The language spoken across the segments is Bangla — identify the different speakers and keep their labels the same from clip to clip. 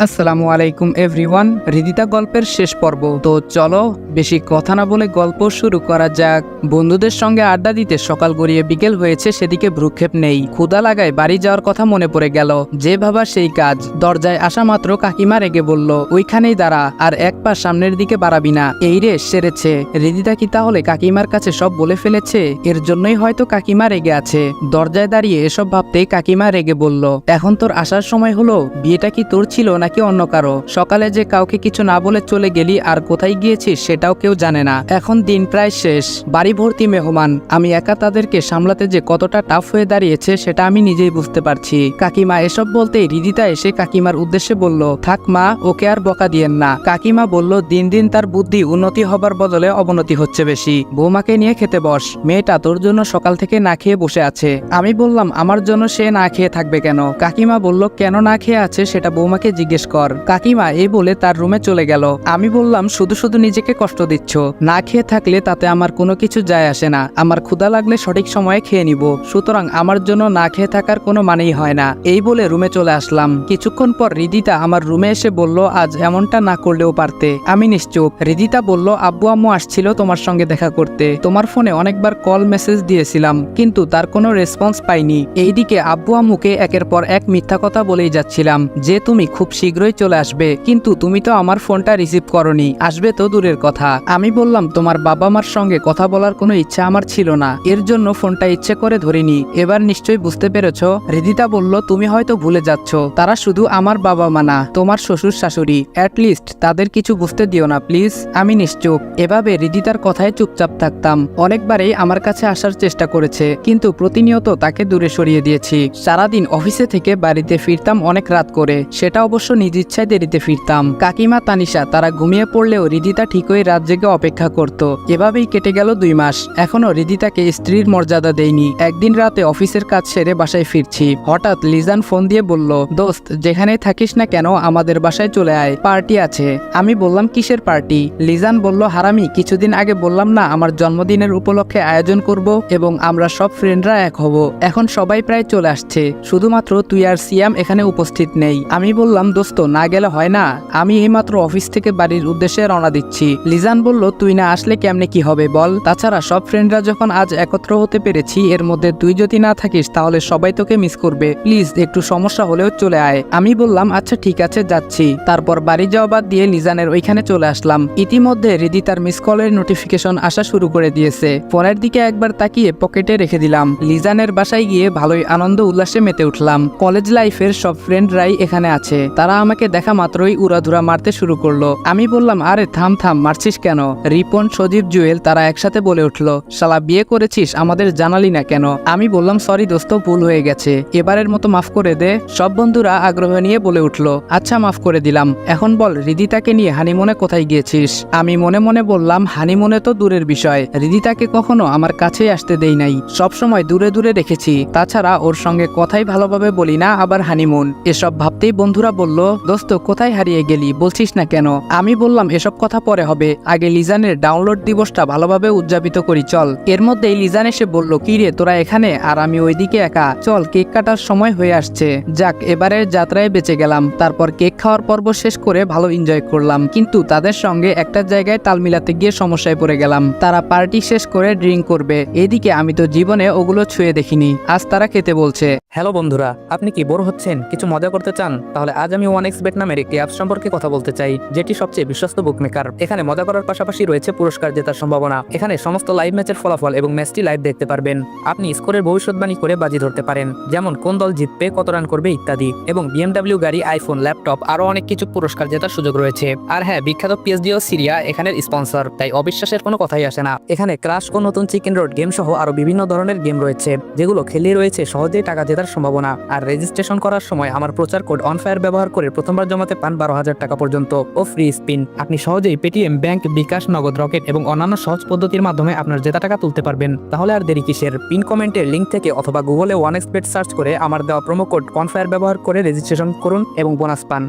Speaker 1: আসসালামু আলাইকুম এভরিওয়ান হৃদিতা গল্পের শেষ পর্ব। তো চলো, বেশি কথা না বলে গল্প শুরু করা যাক। বন্ধুদের সঙ্গে আড্ডা দিতে সকাল গড়িয়ে বিকেল হয়েছে, সেদিকে ভ্রুক্ষেপ নেই। ক্ষুদা লাগায় বাড়ি যাওয়ার কথা মনে পড়ে গেল। যে ভাবা সেই কাজ। দরজায় আসা মাত্র কাকিমা রেগে বলল, ওইখানেই দাঁড়া, আর এক পা সামনের দিকে বাড়াবি না। এই রে, সেরেছে। হৃদিতা কি তাহলে কাকিমার কাছে সব বলে ফেলেছে? এর জন্যই হয়তো কাকিমা রেগে আছে। দরজায় দাঁড়িয়ে এসব ভাবতেই কাকিমা রেগে বলল, এখন তোর আসার সময় হলো। বিয়েটা কি তোর ছিল নাকি অন্য কারও? সকালে যে কাউকে কিছু না বলে চলে গেলি আর কোথায় গিয়েছিস সেটাও কেউ জানে না। এখন দিন প্রায় শেষ। বাড়ি ভর্তি মেহমান। আমি একা তাদেরকে সামলাতে যে কতটা টাফ হয়ে দাঁড়িয়েছে সেটা আমি নিজেই বুঝতে পারছি। কাকিমা এসব বলতেই রিদিতা এসে কাকিমার উদ্দেশ্যে বলল, থাক মা, ওকে আর বকা দিয়েন না। কাকিমা বলল, দিন দিন তার বুদ্ধি উন্নতি হবার বদলে অবনতি হচ্ছে বেশি। বৌমাকে নিয়ে খেতে বস। মেয়েটা তোর জন্য সকাল থেকে না খেয়ে বসে আছে। আমি বললাম, আমার জন্য সে না খেয়ে থাকবে কেন? কাকিমা বলল, কেন না খেয়ে আছে সেটা বৌমাকে জিজ্ঞেস কর, কাকিমা এই বলে তার রুমে চলে গেল। আমি বললাম, শুধু শুধু নিজেকে কষ্ট দিচ্ছ। না খেয়ে থাকলে তাতে আমার কোনো কিছু যায় আসে না। আমার ক্ষুধা লাগলে সঠিক সময়ে খেয়ে নিব। সুতরাং আমার জন্য না খেয়ে থাকার কোনো মানেই হয় না। এই বলে রুমে চলে আসলাম। কিছুক্ষণ পর রিদিতা আমার রুমে এসে বলল, আজ এমনটা না করলেও পারতে। আমি নিশ্চুপ। রিদিতা বলল, আব্বু, আম্মু আসছিল তোমার সঙ্গে দেখা করতে। তোমার ফোনে অনেকবার কল মেসেজ দিয়েছিলাম, কিন্তু তার কোনো রেসপন্স পাইনি। এইদিকে আব্বু, আম্মুকে একের পর এক মিথ্যা কথা বলেই যাচ্ছিলাম, যে তুমি খুব শীঘ্রই চলে আসবে। কিন্তু তুমি তো আমার ফোনটা রিসিভ করনি। আসবে তো দূরের কথা। আমি বললাম, তোমার বাবা মার সঙ্গে কথা বলার কোনো ইচ্ছা আমার ছিল না। এর জন্য ফোনটা ইচ্ছে করে ধরিনি। এবার নিশ্চয়ই বুঝতে পেরেছ? হৃদিতা বলল, তুমি হয়তো ভুলে যাচ্ছ। তারা শুধু আমার বাবা মা না, তোমার শ্বশুর শাশুড়ি অ্যাটলিস্ট তাদের কিছু বুঝতে দিও না প্লিজ আমি নিশ্চুপ। এভাবে হৃদিতার কথায় চুপচাপ থাকতাম। অনেকবারই আমার কাছে আসার চেষ্টা করেছে, কিন্তু প্রতিনিয়ত তাকে দূরে সরিয়ে দিয়েছি। সারাদিন অফিসে থেকে বাড়িতে ফিরতাম অনেক রাত করে। সেটা অবশ্য নিজ ইচ্ছায় দেরিতে ফিরতাম। কাকিমা তানিশা, তারা ঘুমিয়ে পড়লেও রিদিতা ঠিকই রাত জেগে অপেক্ষা করত। এভাবেই কেটে গেল দুই মাস। এখনও রিদিতাকে স্ত্রীর মর্যাদা দেয়নি। একদিন রাতে অফিসের কাজ সেরে বাসায় ফিরছি। হঠাৎ লিজান ফোন দিয়ে বলল, দোস্ত, যেখানে থাকিস না কেন, আমাদের বাসায় চলে আয়। পার্টি আছে। আমি বললাম, কিসের পার্টি? লিজান বলল, হারামি, কিছুদিন আগে বললাম না, আমার জন্মদিনের উপলক্ষে আয়োজন করব এবং আমরা সব ফ্রেন্ডরা এক হব। এখন সবাই প্রায় চলে আসছে। শুধুমাত্র তুই আর সিয়াম এখানে উপস্থিত নেই। আমি বললাম, দোস্ত না গেলে হয় না। আমি এইমাত্র অফিস থেকে বাড়ির উদ্দেশ্যে রওনা দিচ্ছি। লিজান বলল, তুই না আসলে কেমনে কি হবে বল? তাছাড়া সব ফ্রেন্ডরা যখন আজ একত্র হতে পেরেছি, এর মধ্যে তুই যদি না থাকিস, তাহলে সবাই তোকে মিস করবে। প্লিজ, একটু সমস্যা হলেও চলে আয়। আমি বললাম আচ্ছা ঠিক আছে, যাচ্ছি। তারপর বাড়ি যাওয়া বাদ দিয়ে লিজানের ওইখানে চলে আসলাম। ইতিমধ্যে রিদি তার মিস কলের নোটিফিকেশন আসা শুরু করে দিয়েছে। ফোনের দিকে একবার তাকিয়ে পকেটে রেখে দিলাম। লিজানের বাসায় গিয়ে ভালোই আনন্দ, উল্লাসে মেতে উঠলাম। কলেজ লাইফের সব ফ্রেন্ডরাই এখানে আছে। তারা আমাকে দেখা মাত্রই উড়াধুরা মারতে শুরু করল। আমি বললাম, আরে, থাম থাম, মারছিস কেন? রিপন, সজীব, জুয়েল, তারা একসাথে বলে উঠল, শালা, বিয়ে করেছিস, আমাদের জানালি না কেন? আমি বললাম, সরি দোস্ত, ভুল হয়ে গেছে। এবারের মতো মাফ করে দে। সব বন্ধুরা আগ্রহ নিয়ে বলে উঠল আচ্ছা মাফ করে দিলাম। এখন বল, রিদিতাকে নিয়ে হানিমুনে কোথায় গিয়েছিস? আমি মনে মনে বললাম, হানিমুনে তো দূরের বিষয়। রিদিতাকে কখনো আমার কাছেই আসতে দেই নাই। সবসময় দূরে দূরে রেখেছি তাছাড়া ওর সঙ্গে কথাই ভালোভাবে বলি না আবার হানিমুন। এসব ভাবতেই বন্ধুরা বলল দোস্ত, কোথায় হারিয়ে গেলি? বলছিস না কেন? আমি বললাম, এসব কথা পরে হবে। আগে লিজানের ডাউনলোড দিবসটা ভালোভাবে উদযাপিত করি, চল। এর মধ্যেই লিজান এসে বলল, কি রে, তোরা এখানে? আর আমি ওইদিকে একা। চল, কেক কাটার সময় হয়ে আসছে। যাক, এবারের যাত্রায় বেঁচে গেলাম। তারপর কেক খাওয়ার পর্ব শেষ করে ভালো এনজয় করলাম। কিন্তু তাদের সঙ্গে একটা জায়গায় তাল মিলাতে গিয়ে সমস্যায় পড়ে গেলাম। তারা পার্টি শেষ করে ড্রিঙ্ক করবে। এদিকে আমি তো জীবনে ওগুলো ছুঁয়ে দেখিনি। আজ তারা খেতে বলছে।
Speaker 2: হ্যালো বন্ধুরা, আপনি কি বোর হচ্ছেন? কিছু মজা করতে চান? তাহলে আজ আমি ওয়ান এক্স বেট নামের একটি অ্যাপ সম্পর্কে কথা বলতে চাই, যেটি সবচেয়ে বিশ্বস্ত বুকমেকার এখানে মজা করার পাশাপাশি রয়েছে পুরস্কার জেতার সম্ভাবনা। এখানে সমস্ত লাইভ ম্যাচের ফলাফল এবং ম্যাচটি লাইভ দেখতে পারবেন। আপনি স্কোরের ভবিষ্যৎবাণী করে বাজি ধরতে পারেন, যেমন কোন দল জিতবে, কত রান করবে ইত্যাদি। এবং বিএমডাব্লিউ গাড়ি আইফোন ল্যাপটপ আরও অনেক কিছু পুরস্কার জেতার সুযোগ রয়েছে। আর হ্যাঁ বিখ্যাত পিএসডি ও সিরিয়া এখানের স্পন্সর তাই অবিশ্বাসের কোনো কথাই আসে না। এখানে ক্রাশ ও নতুন চিকেন রোড গেম সহ আরও বিভিন্ন ধরনের গেম রয়েছে, যেগুলো খেলে রয়েছে সহজেই টাকা জেতার সম্ভাবনা। আর রেজিস্ট্রেশন করার সময় আমার প্রচার কোড অনফায়ার ব্যবহার করে প্রথমবার জমাতে পান বারো হাজার টাকা পর্যন্ত। ও ফ্রি স্পিন। আপনি সহজেই পেটিএম ব্যাংক বিকাশ নগদ রকেট এবং অন্যান্য সহজ পদ্ধতির মাধ্যমে আপনার জেতা টাকা তুলতে পারবেন। তাহলে আর দেরি কিসের? পিন কমেন্টের লিঙ্ক থেকে অথবা গুগলে ওয়ান এক্সপেট সার্চ করে আমার দেওয়া প্রোমো কোড কনফায়ার ব্যবহার করে রেজিস্ট্রেশন করুন এবং বোনাস পান।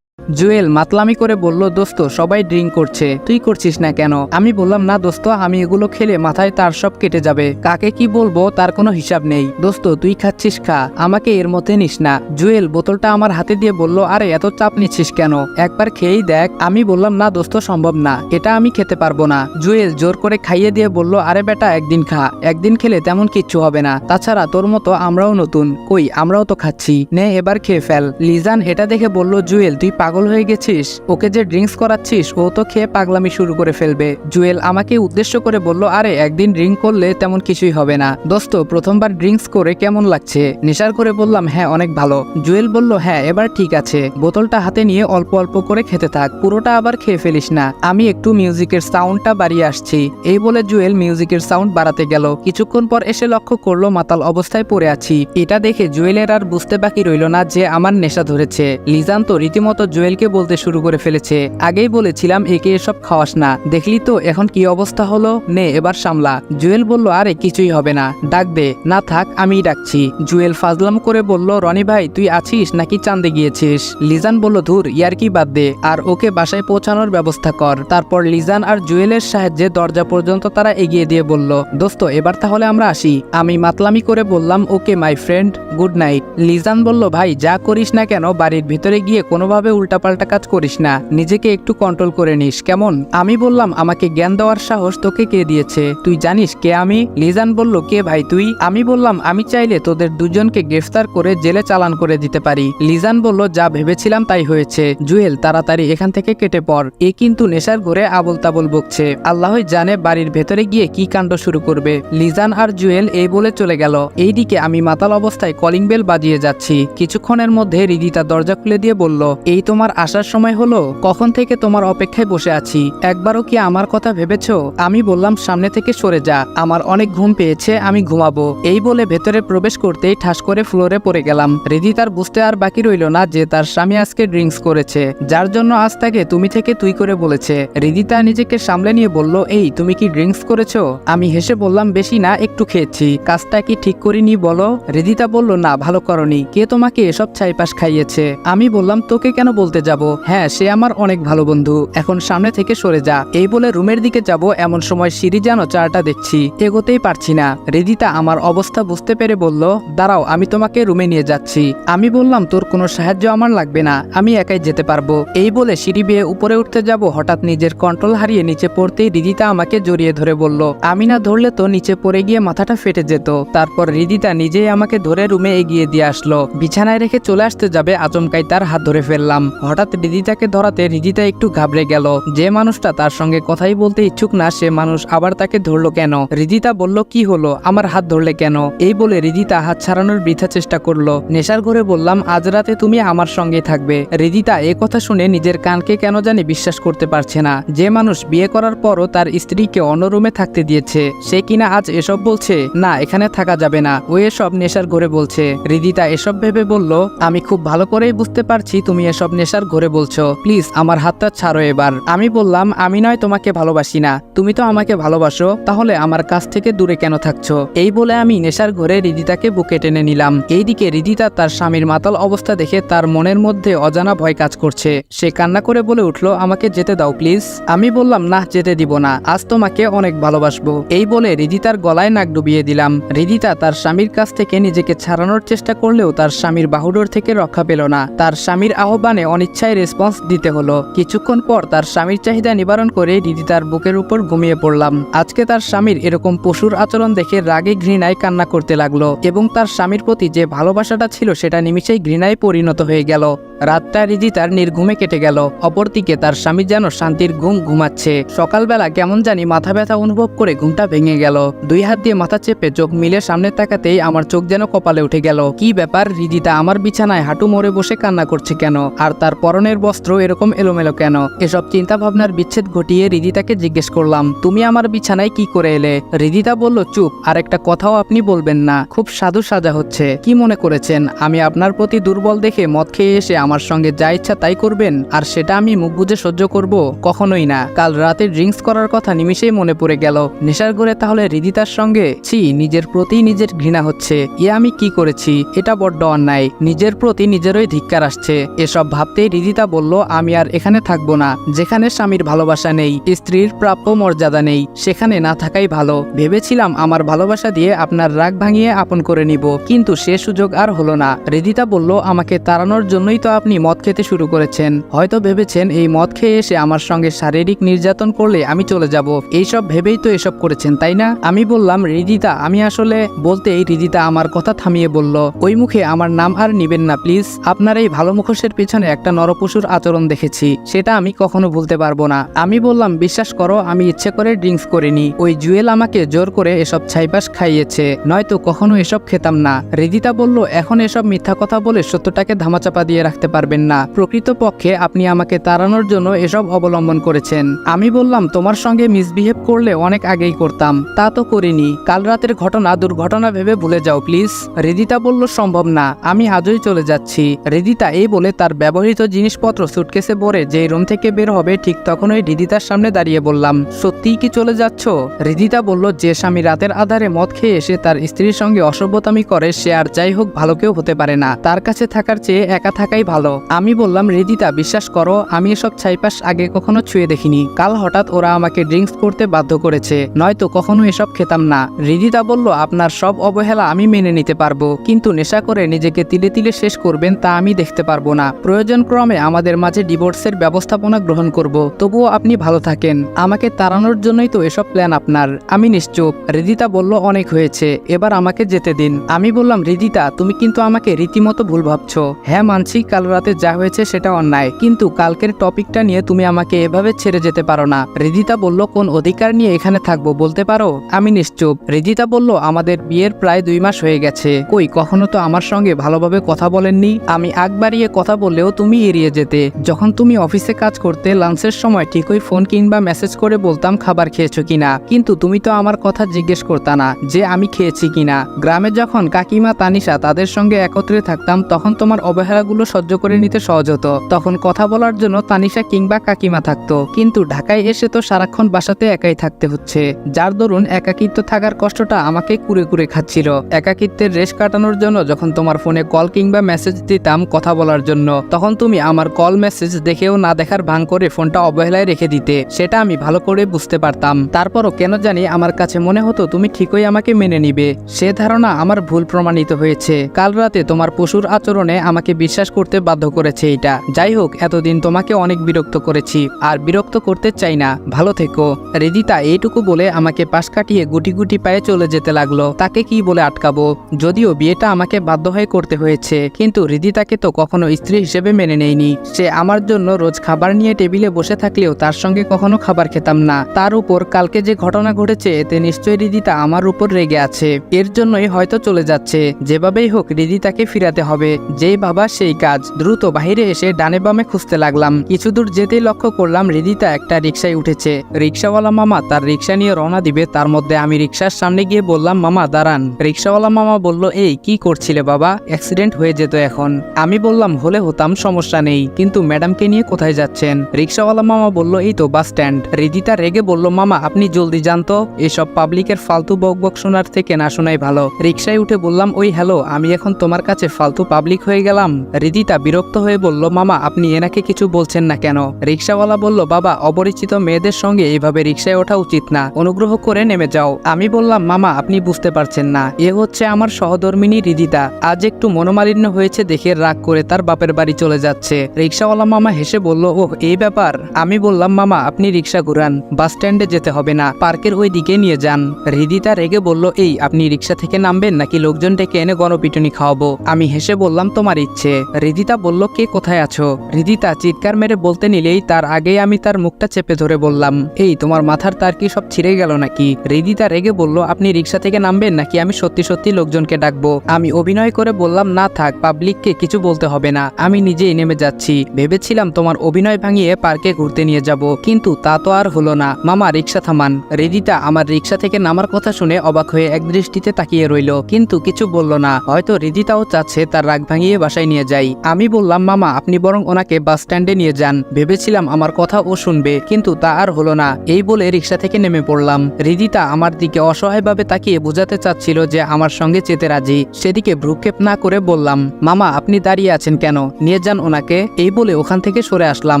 Speaker 1: জুয়েল মাতলামি করে বলল, দোস্ত, সবাই ড্রিঙ্ক করছে। তুই করছিস না কেন? আমি বললাম, না দোস্ত, আমি এগুলো খেলে মাথায় তার সব কেটে যাবে। কাকে কি বলব, তার কোনো হিসাব নেই। দোস্ত, তুই খাচ্ছিস খা। আমাকে এর মধ্যে নিস না। জুয়েল বোতলটা আমার হাতে দিয়ে বলল, আরে, এত চাপ নিচ্ছিস কেন? একবার খেয়েই দেখ। আমি বললাম, না দোস্ত, সম্ভব না। এটা আমি খেতে পারব না। জুয়েল জোর করে খাইয়ে দিয়ে বলল, আরে বেটা, একদিন খা। একদিন খেলে তেমন কিচ্ছু হবে না। তাছাড়া তোর মতো আমরাও নতুন। কই, আমরাও তো খাচ্ছি। নে, এবার খেয়ে ফেল। লিজান এটা দেখে বলল, জুয়েল, তুই পাগল হয়ে গেছিস? ওকে যে ড্রিঙ্কস করাচ্ছিস, ও তো খেয়ে পাগলামি শুরু করে ফেলবে। জুয়েল আমাকে উদ্দেশ্য করে বলল, আরে, একদিন ড্রিঙ্ক করলে তেমন কিছুই হবে না। দোস্ত, প্রথমবার ড্রিঙ্কস করে কেমন লাগছে? নেশার করে বললাম হ্যাঁ অনেক ভালো। জুয়েল বলল হ্যাঁ এবার ঠিক আছে। বোতলটা হাতে নিয়ে অল্প অল্প করে খেতে থাক। পুরোটা আবার খেয়ে ফেলিস না। আমি একটু মিউজিকের সাউন্ডটা বাড়িয়ে আসছি। এই বলে জুয়েল মিউজিকের সাউন্ড বাড়াতে গেল। কিছুক্ষণ পর এসে লক্ষ্য করল, মাতাল অবস্থায় পড়ে আছি। এটা দেখে জুয়েলের আর বুঝতে বাকি রইল না যে আমার নেশা ধরেছে। লিজান তো রীতিমতো জুয়েলকে বলতে শুরু করে ফেলেছে। আগেই বলেছিলাম, একে এসব খাওয়াস না। দেখলি তো এখন কি অবস্থা হলো? নে, এবার সামলা। জুয়েল বলল, আরে, কিছুই হবে না। ডাক দে। না থাক, আমিই ডাকছি। জুয়েল ফাজলাম করে বলল, রনি ভাই, তুই আছিস নাকি চান্দে গিয়েছিস? লিজান বলল, ধুর ইয়ার কি বাদ দে। আর ওকে বাসায় পৌঁছানোর ব্যবস্থা কর। তারপর লিজান আর জুয়েলের সাহায্যে দরজা পর্যন্ত তারা এগিয়ে দিয়ে বলল, দোস্ত, এবার তাহলে আমরা আসি। আমি মাতলামি করে বললাম, okay, my friend, good night. Lizan বলল, ভাই, যা করিস না কেন, বাড়ির ভিতরে গিয়ে কোনোভাবে উল্টাপাল্টা কাজ করিস না, নিজেকে একটু কন্ট্রোল করে নিস, কেমন? আমি বললাম, আমাকে জ্ঞান দেওয়ার সাহস তোকে কে দিয়েছে? তুই জানিস কে আমি? লিজান বলল, কে ভাই তুই? আমি বললাম, আমি চাইলে তোদের দুজনকে গ্রেফতার করে জেলে চালান করে দিতে পারি। লিজান বলল, যা ভেবেছিলাম তাই হয়েছে। জুয়েল, তাড়াতাড়ি এখান থেকে কেটে পড়। এ কিন্তু নেশার ঘরে আবল তাবল বকছে। আল্লাহই জানে বাড়ির ভেতরে গিয়ে কি কাণ্ড শুরু করবে। লিজান আর জুয়েল এই বলে চলে গেল। এইদিকে আমি মাতাল অবস্থায় কলিং বেল বাজিয়ে যাচ্ছি। কিছুক্ষণের মধ্যে রিদিতা দরজা খুলে দিয়ে বলল, এই তোমার আসার সময় হলো, কখন থেকে তোমার অপেক্ষায় বসে আছি? একবারও কি আমার কথা ভেবেছো? আমি বললাম, সামনে থেকে সরে যা। আমার অনেক ঘুম পেয়েছে, আমি ঘুমাবো। এই বলে ভেতরে প্রবেশ করতেই ঠাস করে ফ্লোরে পড়ে গেলাম। রিদিতার বুঝতে আর বাকি রইল না যে তার স্বামী আজকে ড্রিঙ্কস করেছে। যার জন্য আজ তাকে তুমি থেকে তুই করে বলেছে। রিদিতা নিজেকে সামলে নিয়ে বলল, এই, তুমি কি ড্রিঙ্কস করেছ? আমি হেসে বললাম, বেশি না, একটু খেয়েছি। কাজটা কি ঠিক করিনি বলো? রিদিতা বলল, না, ভালো করনি। কে তোমাকে এসব ছাইপাশ খাইয়েছে? আমি বললাম, তোকে কেন বলতে যাব হ্যাঁ সে আমার অনেক ভালো বন্ধু। এখন সামনে থেকে সরে যা। এই বলে রুমের দিকে যাব, এমন সময় সিঁড়ি যেন চারটা দেখছি। এগোতেই পারছি না। রিদিতা আমার অবস্থা বুঝতে পেরে বলল, দাঁড়াও, আমি তোমাকে রুমে নিয়ে যাচ্ছি। আমি বললাম, তোর কোনো সাহায্য আমার লাগবে না। আমি একাই যেতে পারব। এই বলে সিঁড়ি বেয়ে উপরে উঠতে যাব। হঠাৎ নিজের কন্ট্রোল হারিয়ে নিচে পড়তেই রিদিতা আমাকে জড়িয়ে ধরে বলল, আমি না ধরলে তো নিচে পড়ে গিয়ে মাথাটা ফেটে যেত। তারপর রিদিতা নিজেই আমাকে ধরে রুমে এগিয়ে দিয়ে আসলো। বিছানায় রেখে চলে আসতে যাবে, আচমকাই তার হাত ধরে ফেললাম। হঠাৎ রিদিতাকে ধরাতে রিদিতা একটু ঘাবড়ে গেল। যে মানুষটা তার সঙ্গে কথাই বলতে ইচ্ছুক না, সে মানুষ আবার তাকে ধরলো কেন? রিদিতা বলল, কি হলো? আমার হাত ধরলে কেন? এই বলে রিদিতা হাত ছাড়ানোর বৃথা চেষ্টা করল। নেশার ঘরে বললাম, আজ রাতে তুমি আমার সঙ্গে থাকবে। রিদিতা এ কথা শুনে নিজের কানকে কেন জানি বিশ্বাস করতে পারছে না। যে মানুষ বিয়ে করার পরও তার স্ত্রীকে অন্য রুমে থাকতে দিয়েছে, সে কিনা আজ এসব বলছে? না, এখানে থাকা যাবে না। ও এসব নেশার ঘরে বলছে। রিদিতা এসব ভেবে বলল, আমি খুব ভালো করেই বুঝতে পারছি তুমি এসব নেশার ঘরে বলছো। প্লিজ, আমার হাতটা ছাড়ো এবার। আমি বললাম, আমি নয়, তোমাকে ভালোবাসি না। তুমি তো আমাকে ভালোবাসো, তাহলে আমার কাছ থেকে দূরে কেন থাকছো? এই বলে আমি নেশার ঘরে রিদিতাকে বুকে টেনে নিলাম। এইদিকে রিদিতা তার স্বামীর মাতাল অবস্থা দেখে তার মনের মধ্যে অজানা ভয় কাজ করছে। সে কান্না করে বলে উঠল, আমাকে যেতে দাও, প্লিজ। আমি বললাম, না, যেতে দিব না। আজ তোমাকে অনেক ভালোবাসবো। এই বলে রিদিতার গলায় নাক ডুবিয়ে দিলাম। রিদিতা তার স্বামীর কাছ থেকে নিজেকে ছাড়ানোর চেষ্টা করলেও তার স্বামীর বাহুডোর থেকে রক্ষা পেল না। তার স্বামীর আহ্বানে অনিচ্ছায় রেসপন্স দিতে হলো। কিছুক্ষণ পর তার স্বামীর চাহিদা নিবারণ করে দিদি তার বুকের উপর ঘুমিয়ে পড়লাম। আজকে তার স্বামীর এরকম পশুর আচরণ দেখে রাগে ঘৃণায় কান্না করতে লাগল এবং তার স্বামীর প্রতি যে ভালোবাসাটা ছিল সেটা নিমিষেই ঘৃণায় পরিণত হয়ে গেল। রাতটা রিদিতার নির্ঘুমে কেটে গেল। অপরদিকে তার স্বামী যেন শান্তির ঘুম ঘুমাচ্ছে। সকালবেলা কেমন জানি মাথা ব্যথা অনুভব করে ঘুমটা ভেঙে গেল। দুই হাত দিয়ে মাথা চেপে চোখ মিলে সামনে তাকাতেই আমার চোখ যেন কপালে উঠে গেল। কি ব্যাপার রিদিতা আমার বিছানায় হাঁটু মরে বসে কান্না করছে কেন? আর তার পরনের বস্ত্র এরকম এলোমেলো কেন? এসব চিন্তা ভাবনার বিচ্ছেদ ঘটিয়ে রিদিতাকে জিজ্ঞেস করলাম, তুমি আমার বিছানায় কি করে এলে? রিদিতা বলল, চুপ আর একটা কথাও আপনি বলবেন না। খুব সাধু সাজা হচ্ছে। কি মনে করেছেন? আমি আপনার প্রতি দুর্বল দেখে মদ খেয়ে এসে আমার সঙ্গে যা ইচ্ছা তাই করবেন, আর সেটা আমি মুখ বুজে সহ্য করব, কখনোই না। কাল রাতে ড্রিঙ্কস করার কথা নিমিষেই মনে পড়ে গেল। নেশার করে তাহলে হৃদিতার সঙ্গে? ছি, নিজের প্রতি নিজের ঘৃণা হচ্ছে। এ আমি কি করেছি? এটা বড্ড অন্যায়। নিজের প্রতি নিজেরই ধিক্কার আসছে। এসব ভাবতেই হৃদিতা বলল, আমি আর এখানে থাকব না। যেখানে স্বামীর ভালোবাসা নেই, স্ত্রীর প্রাপ্য মর্যাদা নেই, সেখানে না থাকাই ভালো। ভেবেছিলাম আমার ভালোবাসা দিয়ে আপনার রাগ ভাঙিয়ে আপন করে নিব, কিন্তু সে সুযোগ আর হলো না। হৃদিতা বলল, আমাকে তাড়ানোর জন্যই তো আপনি মদ খেতে শুরু করেছেন। হয়তো ভেবেছেন এই মদ খেয়ে এসে আমার সঙ্গে শারীরিক নির্যাতন করলে আমি চলে যাব। এইসব ভেবেই তো এসব করেছেন, তাই না? আমি বললাম হৃদিতা আমি আসলে বলতেই হৃদিতা আমার কথা থামিয়ে বলল। ওই মুখে আমার নাম আর নিবেন না, প্লিজ। আপনার এই ভালো মুখোশের পেছনে একটা নরপশুর আচরণ দেখেছি। সেটা আমি কখনো ভুলতে পারব না। আমি বললাম, বিশ্বাস করো, আমি ইচ্ছে করে ড্রিঙ্কস করিনি। ওই জুয়েল আমাকে জোর করে এসব ছাইপাস খাইয়েছে। নয়তো কখনো এসব খেতাম না। হৃদিতা বলল, এখন এসব মিথ্যা কথা বলে সত্যটাকে ধামাচাপা দিয়ে রাখতে পারবেন না। প্রকৃতপক্ষে আপনি আমাকে তাড়ানোর জন্য এসব অবলম্বন করেছেন। আমি বললাম, তোমার সঙ্গে মিসবিহেভ করলে অনেক আগেই করতাম। তা তো করিনি। কাল রাতের ঘটনা, দুর্ঘটনা ভেবে ভুলে যাও, প্লিজ। হৃদিতা বলল, সম্ভব না। আমি আজই চলে যাচ্ছি। হৃদিতা এই বলে তার ব্যবহৃত জিনিসপত্র সুটকেসে ভরে যে রুম থেকে বের হবে, ঠিক তখনই রিদিতার সামনে দাঁড়িয়ে বললাম, সত্যিই কি চলে যাচ্ছ? রিদিতা বলল, যে স্বামী রাতের আধারে মদ খেয়ে এসে তার স্ত্রীর সঙ্গে অসভ্যতামি করে, সে আর যাই হোক ভালো কেউ হতে পারে না। তার কাছে থাকার চেয়ে একা থাকাই ভালো। আমি বললাম, রেদিতা, বিশ্বাস করো, আমি এসব ছাইপাস আগে কখনো ছুঁয়ে দেখিনি। কাল হঠাৎ ওরা আমাকে ড্রিঙ্কস করতে বাধ্য করেছে। নয়তো কখনো এসব খেতাম না। হৃদিতা বলল, আপনার সব অবহেলা আমি মেনে নিতে পারব, কিন্তু নেশা করে নিজেকে তিলে তিলে শেষ করবেন তা আমি দেখতে পারব না। প্রয়োজন ক্রমে আমাদের মাঝে ডিভোর্সের ব্যবস্থাপনা গ্রহণ করব। তবুও আপনি ভালো থাকেন। আমাকে তাড়ানোর জন্যই তো এসব প্ল্যান আপনার। আমি নিশ্চুপ। হৃদিতা বলল, অনেক হয়েছে। এবার আমাকে যেতে দিন। আমি বললাম হৃদিতা তুমি কিন্তু আমাকে রীতিমতো ভুল ভাবছ। হ্যাঁ মানছি, কাল রাতে যা হয়েছে সেটা অন্যায়। কিন্তু কালকের টপিকটা নিয়ে তুমি আমাকে এভাবে ছেড়ে যেতে পারো না। হৃদিতা বলল, কোন অধিকার নিয়ে এখানে থাকব বলতে পারো? আমি নিশ্চুপ। হৃদিতা বলল, আমাদের বিয়ের প্রায় দুই মাস হয়ে গেছে। কই, কখনো তো আমার সঙ্গে ভালোভাবে কথা বলেননি? আমি আগ বাড়িয়ে কথা বললেও তুমি এড়িয়ে যেতে। যখন তুমি অফিসে কাজ করতে লাঞ্চের সময় ঠিকই ফোন কিংবা মেসেজ করে বলতাম খাবার খেয়েছো কিনা। কিন্তু তুমি তো আমার কথা জিজ্ঞেস করতা না যে আমি খেয়েছি কিনা। গ্রামে যখন কাকিমা তানিশা তাদের সঙ্গে একত্রে থাকতাম, তখন তোমার অবহেলাগুলো সহ্য করে নিতে সহজ হতো। তখন কথা বলার জন্য তানিশা কিংবা কাকিমা থাকতো। কিন্তু ঢাকায় এসে তো সারাক্ষণ বাসাতে একাই থাকতে হচ্ছে। যার দরুন একাকিত্ব থাকার কষ্টটা আমাকে কুরে কুরে খাচ্ছিল। একাকিত্বের রেশ কাটানোর জন্য যখন তোমার ফোনে কল কিংবা মেসেজ দিতাম কথা বলার জন্য, তখন তুমি আমার কল মেসেজ দেখেও না দেখার ভাঙ করে ফোনটা অবহেলায় রেখে দিতে। সেটা আমি ভালো করে বুঝতে পারতাম। তারপরও কেন জানি আমার কাছে মনে হতো তুমি ঠিকই আমাকে মেনে নিবে। সে ধারণা আমার ভুল প্রমাণিত হয়েছে। কাল রাতে তোমার পশুর আচরণে আমাকে বিশ্বাস করতে বাধ্য করেছে এটা। যাই হোক, এতদিন তোমাকে অনেক বিরক্ত করেছি, আর বিরক্ত করতে চাই না। ভালো থেকো। রেদিতা এইটুকু বলে আমাকে পাশ কাটিয়ে গুটি গুটি পায়ে চলে যেতে লাগল। তাকে কি বলে আটকাবো? যদিও বিয়েটা আমাকে বাধ্য হয়ে করতে হয়েছে, কিন্তু হৃদিতাকে তো কখনো স্ত্রী হিসেবে মেনে নেয়নি। সে আমার জন্য রোজ খাবার নিয়ে টেবিলে বসে থাকলেও তার সঙ্গে কখনো খাবার খেতাম না। তার উপর কালকে যে ঘটনা ঘটেছে, এতে নিশ্চয়ই হৃদিতা আমার উপর রেগে আছে। এর জন্যই হয়তো চলে যাচ্ছে। যেভাবেই হোক হৃদিতাকে ফিরাতে হবে। যেই বাবা, সেই কাজ। দ্রুত বাইরে এসে ডানে বামে খুঁজতে লাগলাম। কিছু দূর যেতেই লক্ষ্য করলাম রিদিতা একটা রিক্সায় উঠেছে। রিক্সাওয়ালা মামা তার রিক্সা নিয়ে রওনা দিবে, তার মধ্যে আমি রিক্সার সামনে গিয়ে বললাম, মামা, দাঁড়ান। রিক্সাওয়ালা মামা বলল, এই, কি করছিলে বাবা? অ্যাক্সিডেন্ট হয়ে যেত এখন। আমি বললাম, হলে হতাম, সমস্যা নেই। কিন্তু ম্যাডামকে নিয়ে কোথায় যাচ্ছেন? রিক্সাওয়ালা মামা বলল, এই তো, বাস স্ট্যান্ড। রিদিতা রেগে বলল, মামা, আপনি জলদি জানতো এসব পাবলিকের ফালতু বক বক শোনার থেকে না শোনাই ভালো। রিক্সায় উঠে বললাম, ওই, হ্যালো, আমি এখন তোমার কাছে ফালতু পাবলিক হয়ে গেলাম। রিদিতা বিরক্ত হয়ে বলল, মামা, আপনি এনাকে কিছু বলছেন না কেন? রিক্সাওয়ালা বলল, বাবা, অপরিচিত মেয়েদের সঙ্গে এইভাবে রিক্সায় ওঠা উচিত না। অনুগ্রহ করে নেমে যাও। আমি বললাম, মামা, আপনি বুঝতে পারছেন না। এ হচ্ছে আমার সহধর্মিনী রিদিতা। আজ একটু মনোমালিন্য হয়েছে দেখে রাগ করে তার বাপের বাড়ি চলে যাচ্ছে। রিক্সাওয়ালা মামা হেসে বলল, ওহ, এই ব্যাপার? আমি বললাম, মামা, আপনি রিক্সা ঘুরান। বাস স্ট্যান্ডে যেতে হবে না। পার্কের ওই দিকে নিয়ে যান। হৃদিতা রেগে বলল, এই, আপনি রিক্সা থেকে নামবেন নাকি লোকজন ডেকে এনে গণপিটুনি খাওয়াবো? আমি হেসে বললাম, তোমার ইচ্ছে। হৃদিতা বলল, কে কোথায় আছো? হৃদিতা চিৎকার মেরে বলতে নিলেই তার আগেই আমি তার মুখটা চেপে ধরে বললাম, এই, তোমার মাথার তার কি সব ছিঁড়ে গেল নাকি? হৃদিতা রেগে বলল, আপনি রিক্সা থেকে নামবেন নাকি আমি সত্যি সত্যি লোকজনকে ডাকবো? আমি অভিনয় করে বললাম, না থাক, পাবলিককে কিছু বলতে হবে না, আমি নিজেই নেমে যাচ্ছি। ভেবেছিলাম তোমার অভিনয় ভাঙিয়ে পার্কে ঘুরতে নিয়ে যাব, কিন্তু তা তো আর হলো না। মামা, রিক্সা থামান। রেদিতা আমার রিক্সা থেকে নামার কথা শুনে অবাক হয়ে এক দৃষ্টিতে তাকিয়ে রইল, কিন্তু কিছু বলল না। হয়তো রিদিতাও চাচ্ছে তার রাগ ভাঙিয়ে বাসায় নিয়ে যাই। আমি বললাম, মামা, আপনি বরং ওনাকে বাস স্ট্যান্ডে নিয়ে যান। ভেবেছিলাম আমার কথা ও শুনবে, কিন্তু তা আর হলো না। এই বলে রিক্সা থেকে নেমে পড়লাম। রিদিতা আমার দিকে অসহায়ভাবে তাকিয়ে বোঝাতে চাচ্ছিল যে আমার সঙ্গে যেতে রাজি। সেদিকে ভ্রুক্ষেপ না করে বললাম, মামা, আপনি দাঁড়িয়ে আছেন কেন? নিয়ে যান ওনাকে। এই বলে ওখান থেকে সরে আসলাম।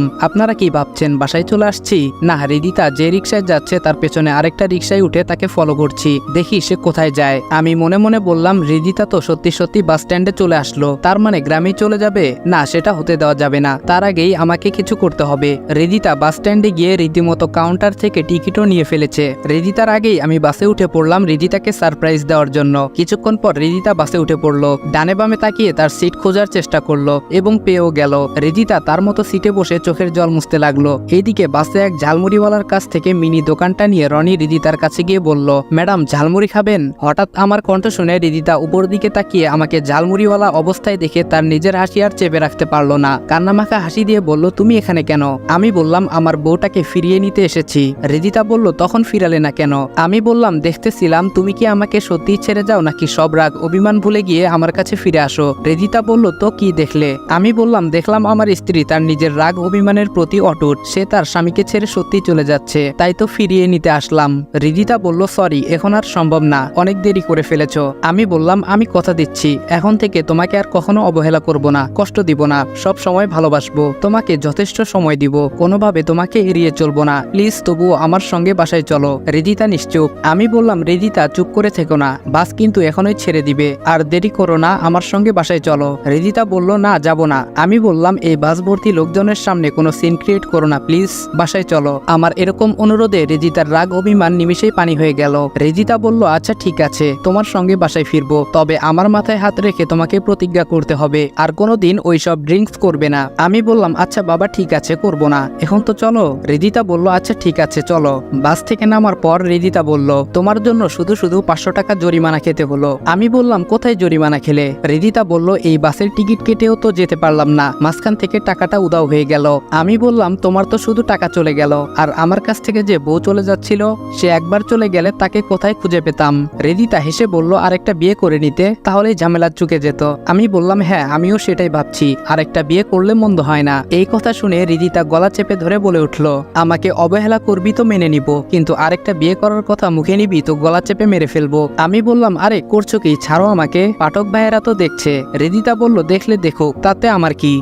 Speaker 1: আপনারা কি ভাবছেন, বাসায় চলে আসছি? না, রিদিতা, যে রিক্সায় যাচ্ছে তার পেছনে আরেকটা রিক্সায় উঠে তাকে ফলো করছি। দেখি সে কোথায় যায়। আমি মনে মনে বললাম, রিদিতা তো সত্যি সত্যি বাস স্ট্যান্ডে চলে আসলো। তার মানে গ্রামে চলে যাবে? না, সেটা হতে দেওয়া যাবে না। তার আগেই আমাকে কিছু করতে হবে। রেদিতা বাস স্ট্যান্ডে গিয়ে রীতিমতো কাউন্টার থেকে টিকিটও নিয়ে ফেলেছে। রেদিতার আগেই আমি বাসে উঠে পড়লাম রিদিতাকে সারপ্রাইজ দেওয়ার জন্য। কিছুক্ষণ পর রিদিতা বাসে উঠে পড়ল। ডানে বামে তাকিয়ে তার সিট খোঁজার চেষ্টা করল এবং পেয়েও গেল। রিদিতা তার মতো সিটে বসে চোখের জল মুছতে লাগল। এইদিকে বাসে এক ঝালমুড়িওয়ালার কাছ থেকে মিনি দোকানটা নিয়ে রনি রিদিতার কাছে গিয়ে বলল, ম্যাডাম, ঝালমুড়ি খাবেন? হঠাৎ আমার কণ্ঠ শুনে রিদিতা উপর দিকে তাকিয়ে আমাকে ঝালমুড়িওয়ালা অবস্থায় দেখে তার নিজের হাসি আর চেপে রাখতে পারল না। কান্নামাখা হাসি দিয়ে বলল, তুমি এখানে কেন? আমি বললাম, আমার বউটাকে ফিরিয়ে নিতে এসেছি। রিদিতা বলল, তখন ফিরালে না কেন? আমি বললাম, দেখতেছিলাম, তুমি কি আমাকে সত্যিই ছেড়ে যাও নাকি সব রাগ, অভিমান ভুলে গিয়ে আমার কাছে ফিরে আসো? রেদিতা বলল, তো কি দেখলে? আমি বললাম, দেখলাম আমার স্ত্রী তার নিজের রাগ, অভিমানের প্রতি অটুট। সে তার স্বামীকে ছেড়ে সত্যি চলে যাচ্ছে, তাই তো ফিরিয়ে নিতে আসলাম। রিদিতা বলল, সরি, এখন আর সম্ভব না, অনেক দেরি করে ফেলেছো। আমি বললাম, আমি কথা দিচ্ছি, এখন থেকে তোমাকে আর কখনো অবহেলা করব না। কষ্ট দিব না, সব সময় ভালোবাসবো। তোমাকে যথেষ্ট সময় দিব, কোনোভাবে তোমাকে এড়িয়ে চলবো না। প্লিজ তবুও আমার সঙ্গে বাসায় চলো। রিদিতা নিশ্চুপ। আমি বললাম রিদিতা চুপ করে থেকো না। বাস কিন্তু এখনই ছেড়ে দিবে। আর দেরি করো না, আমার সঙ্গে বাসায় চলো। রিদিতা বলল, না, যাব না। আমি বললাম, এই বাস ভর্তি লোকজনের সামনে কোনো সিন ক্রিয়েট করো না, প্লিজ। বাসায় চলো। আমার এরকম অনুরোধে রেজিতার রাগ, অভিমান নিমিশেই পানি হয়ে গেল। রেজিতা বলল আচ্ছা ঠিক আছে। তোমার সঙ্গে বাসায় ফিরবো। তবে আমার মাথায় হাত রেখে তোমাকে প্রতিজ্ঞা করতে হবে। আর কোনোদিন ওইসব ড্রিঙ্কস করবে না। আমি বললাম আচ্ছা বাবা, ঠিক আছে, করব না। এখন তো চলো রেজিতা বলল আচ্ছা ঠিক আছে, চলো। বাস থেকে নামার পর রেজিতা বলল, তোমার জন্য শুধু শুধু পাঁচশো টাকা জরিমানা খেতে হলো। আমি বললাম, কোথায় জরিমানা খেলে? রেজিতা বলল, এই বাসের টিকিট কেটেও তো যেতে পারলাম না। মাঝখান থেকে টাকাটা উদাও হয়ে গেল। আমি বললাম, তোমার তো শুধু টাকা চলে গেল। আর আমার কাছ থেকে যে বউ চলে যাচ্ছিল, সে একবার চলে গেলে তাকে কোথায় খুঁজে পেতাম? রেদিতা হেসে বলল, আরেকটা বিয়ে করে নিতে তাহলে ঝামেলা চুকে যেত। আমি বললাম হ্যাঁ আমিও সেটাই ভাবছি, আরেকটা বিয়ে করলে মন্দ হয় না। এই কথা শুনে রিদিতা গলা চেপে ধরে বলে উঠল, আমাকে অবহেলা করবি তো মেনে নিব, কিন্তু আরেকটা বিয়ে করার কথা মুখে নিবি তো গলা চেপে মেরে ফেলব। আমি বললাম, আরে, করছ কি? ছাড়ো আমাকে। পাঠক ভাইয়েরা তো দেখছে। রিদিতা বলল, দেখলে দেখো, তাতে আমার কি?